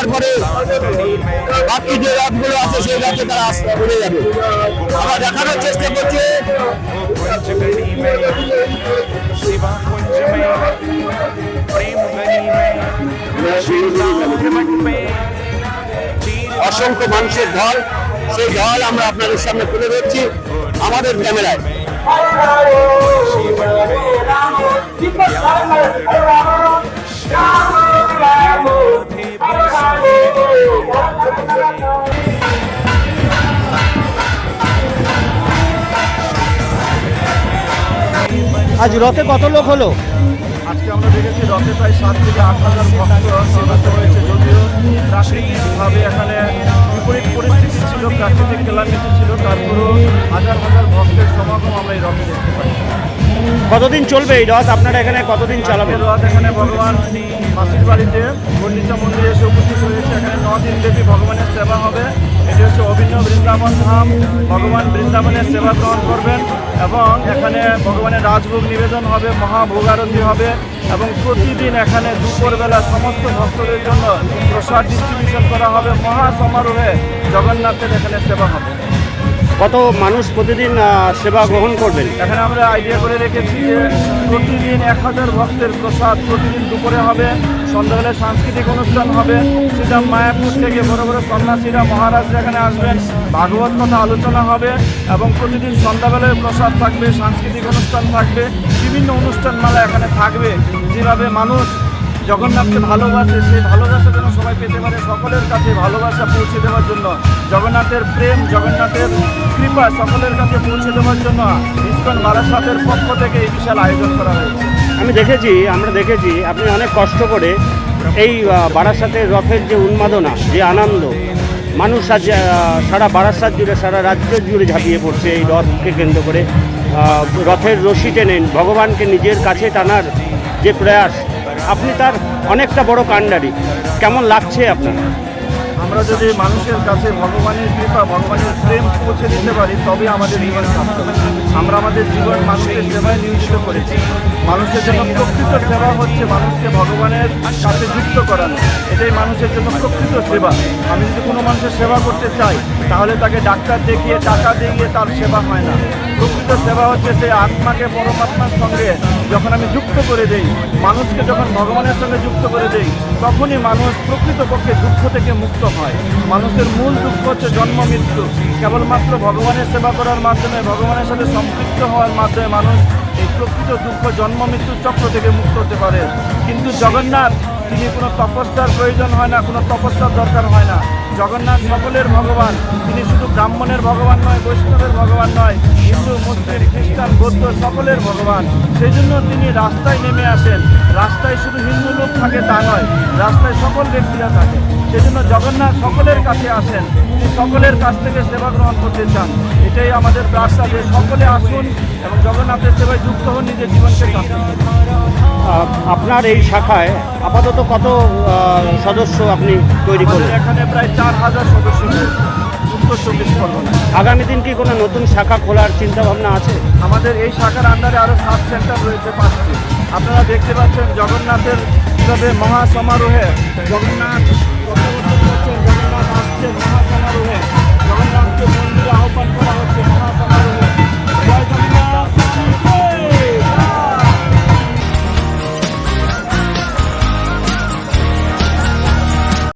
তারপরে বাকি যে রাতগুলো আছে সেই রাতে তারা আসতে উড়ে যাবে আমরা দেখানোর চেষ্টা করছি অসংখ্য মানুষের ঢল সেই ঢল আমরা আপনাদের সামনে তুলে ধরছি আমাদের ক্যামেরায় Shiva, Shiva, Shiva, Shiva, আজ রথে কত লোক হলো? আজকে আমরা দেখেছি রথে প্রায় সাত থেকে আট হাজার ভক্ত হয়েছে যদিও প্রাকৃতিকভাবে এখানে বিপরীত পরিস্থিতি ছিল প্রাকৃতিক ক্লামিটি ছিল তারপরেও হাজার হাজার ভক্তের সমাগম আমরা এই রথে দেখতে পাই। কতদিন চলবে এই রথ? আপনারা এখানে কতদিন চালাবেন? রথ এখানে ভগবান মাসির বাড়িতে গণ্ডিতা মন্দিরে দেবী ভগবানের সেবা হবে। এটি হচ্ছে অভিন্ন বৃন্দাবন ধাম। ভগবান বৃন্দাবনের সেবা গ্রহণ করবেন এবং এখানে ভগবানের রাজভোগ নিবেদন হবে, মহাভোগারতি হবে এবং প্রতিদিন এখানে দুপুরবেলা সমস্ত ভক্তদের জন্য প্রসাদ ডিস্ট্রিবিউশন করা হবে। মহা সমারোহে জগন্নাথের এখানে সেবা হবে। কত মানুষ প্রতিদিন সেবা গ্রহণ করবেন? এখানে আমরা আইডিয়া করে রেখেছি যে প্রতিদিন এক হাজার ভক্তের প্রসাদ প্রতিদিন দুপুরে হবে, সন্ধ্যাবেলায় সাংস্কৃতিক অনুষ্ঠান হবে। সেটা মায়াপুর থেকে বড় বড় সন্ন্যাসীরা, মহারাজরা এখানে আসবেন। ভাগবত কথা আলোচনা হবে এবং প্রতিদিন সন্ধ্যাবেলায় প্রসাদ থাকবে, সাংস্কৃতিক অনুষ্ঠান থাকবে, বিভিন্ন অনুষ্ঠান মালা এখানে থাকবে। যেভাবে মানুষ জগন্নাথকে ভালোবাসে, সেই ভালোবাসা যেন পেতে পারে সকলের কাছে ভালোবাসা পৌঁছে দেওয়ার জন্য। জগন্নাথের প্রেম, জগন্নাথের কৃপা সকলের কাছে পৌঁছে দেওয়ার জন্য ইস্কন বারাসাতের পক্ষ থেকে এই বিশাল আয়োজন করা হয়েছে। আমি দেখেছি, আমরা দেখেছি, আপনি অনেক কষ্ট করে এই বারাসাতের রথের যে উন্মাদনা, যে আনন্দ, মানুষ আজ সারা বারাসাত জুড়ে, সারা রাজ্য জুড়ে ঝাঁপিয়ে পড়ছে এই রথকে কেন্দ্র করে। রথের রশি টেনেন, ভগবানকে নিজের কাছে টানার যে প্রয়াস আপনি তার অনেকটা বড় কাণ্ডারি। কেমন লাগছে আপনার? আমরা যদি মানুষের কাছে ভগবানের কৃপা, ভগবানের প্রেম পৌঁছে দিতে পারি, তবে আমাদের জীবন সার্থক। আমরা আমাদের জীবন মানুষের সেবায় নিয়োজিত করেছি। মানুষের জন্য প্রকৃত সেবা হচ্ছে মানুষকে ভগবানের কাছে যুক্ত করানো। এটাই মানুষের জন্য প্রকৃত সেবা। আমি যদি কোনো মানুষের সেবা করতে চাই, তাহলে তাকে ডাক্তার দেখিয়ে, টাকা দিয়ে তার সেবা হয় না। প্রকৃত সেবা হচ্ছে সেই আত্মাকে পরমাত্মার সঙ্গে যখন আমি যুক্ত করে দেই, মানুষকে যখন ভগবানের সঙ্গে যুক্ত করে দেই, তখনই মানুষ প্রকৃতপক্ষে দুঃখ থেকে মুক্ত হয়। মানুষের মূল দুঃখ হচ্ছে জন্ম, মৃত্যু। কেবলমাত্র ভগবানের সেবা করার মাধ্যমে, ভগবানের সাথে সম্পৃক্ত হওয়ার মাধ্যমে মানুষ এই প্রকৃত দুঃখ, জন্ম, মৃত্যুর চক্র থেকে মুক্ত হতে পারে। কিন্তু জগন্নাথ, তিনি কোনো তপস্যার প্রয়োজন হয় না, কোনো তপস্যার দরকার হয় না। জগন্নাথ সকলের ভগবান। তিনি শুধু ব্রাহ্মণের ভগবান নয়, বৈষ্ণবের ভগবান নয়, হিন্দু, মুসলিম, খ্রিস্টান বৌদ্ধ সকলের ভগবান। সেই জন্য তিনি রাস্তায় নেমে আসেন। রাস্তায় শুধু হিন্দু লোক থাকে তা নয় রাস্তায় সকল ব্যক্তিরা থাকে। সেই জন্য জগন্নাথ সকলের কাছে আসেন। তিনি সকলের কাছ থেকে সেবা গ্রহণ করতে চান। এটাই আমাদের প্রার্থনা যে সকলে আসুন এবং জগন্নাথের সেবায় যুক্ত হন নিজের জীবনকে আপনার এই শাখায় আপাতত কত সদস্য আপনি তৈরি করেন এখানে প্রায় চার হাজার সদস্য রয়েছে। উত্তর চব্বিশ পরগনা। আগামী দিন কি কোনো নতুন শাখা খোলার চিন্তা ভাবনা আছে? আমাদের এই শাখার আন্ডারে আরও সাব সেন্টার রয়েছে পাঁচটি। আপনারা দেখতে পাচ্ছেন জগন্নাথের হিসাবে মহা সমারোহে জগন্নাথ জগন্নাথ আসছে মহা